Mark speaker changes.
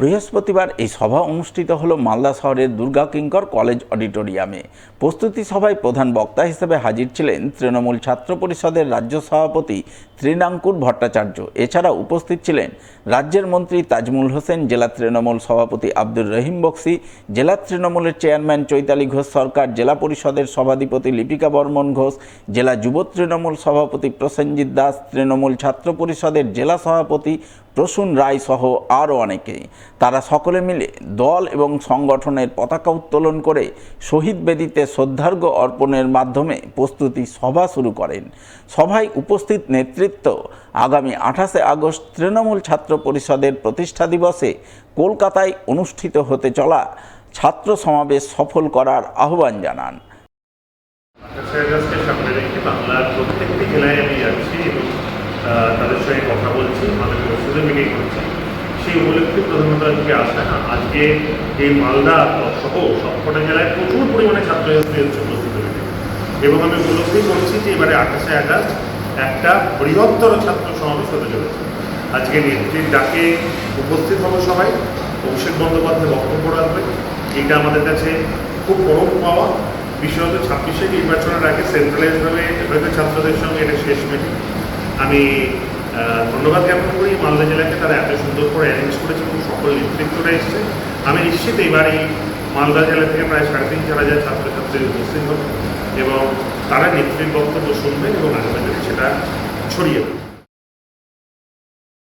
Speaker 1: বৃহস্পতিবার এই সভা অনুষ্ঠিত হলো মালদা শহরের দুর্গা কিঙ্কর কলেজ অডিটোরিয়ামে। প্রস্তুতি সভায় প্রধান বক্তা হিসেবে হাজির ছিলেন তৃণমূল ছাত্র পরিষদের রাজ্য সভাপতি ত্রিনাঙ্কুর ভট্টাচার্য। এছাড়া উপস্থিত ছিলেন রাজ্যের মন্ত্রী তাজমুল হোসেন, জেলা তৃণমূল সভাপতি আব্দুর রহিম বক্সি, জেলা তৃণমূলের চেয়ারম্যান চৈতালি ঘোষ সরকার, জেলা পরিষদের সভাধিপতি লিপিকা বর্মন ঘোষ, জেলা যুব তৃণমূল সভাপতি প্রসেনজিৎ দাস, তৃণমূল ছাত্র পরিষদের জেলা সভাপতি প্রসূন রায় সহ আরও অনেকে তারা সকলে মিলে দল এবং সংগঠনের পতাকা উত্তোলন করে শহীদ বেদিতে শ্রদ্ধার্ঘ্য অর্পণের মাধ্যমে প্রস্তুতি সভা শুরু করেন। সভায় উপস্থিত নেতৃত্ব আগামী আঠাশে আগস্ট তৃণমূল ছাত্র পরিষদের প্রতিষ্ঠা দিবসে কলকাতায় অনুষ্ঠিত হতে চলা ছাত্র সমাবেশ সফল করার আহ্বান জানান।
Speaker 2: জেলায় আমি যাচ্ছি তাদের সঙ্গে কথা বলছি আমাদের পরিষদে মিটিং করছি সেই আজকে আসা আজকে এই মালদা সহ সবকটা জেলায় প্রচুর পরিমাণে ছাত্রছাত্রী হচ্ছে উপস্থিত হয়েছে এবং আমি উপলব্ধি করছি যে এবারে আঠাশে আগস্ট একটা বৃহত্তর ছাত্র সমাবেশ হতে চলেছে। আজকে নেত্রীর ডাকে উপস্থিত হব সবাই। অভিষেক বন্দ্যোপাধ্যায় বক্তব্য রাখবে এটা আমাদের কাছে খুব পরম পাওয়া। বিশেষত ছাব্বিশে নির্বাচনের আগে সেন্ট্রালাইজভাবে হয়তো ছাত্রদের সঙ্গে এটা শেষ মিটিং আমি ধন্যবাদ জ্ঞাপন করি। মালদা জেলাকে তারা এত সুন্দর করে অ্যারেঞ্জ করেছে এবং সকল নেতৃত্বরা এসছে। আমি নিশ্চিত এইবারই এই মালদা জেলা থেকে প্রায় সাড়ে তিন চার হাজার ছাত্রছাত্রী উপস্থিত হবে এবং তারা নেত্রীর বক্তব্য শুনবেন এবং আগামী সেটা ছড়িয়ে দেবে।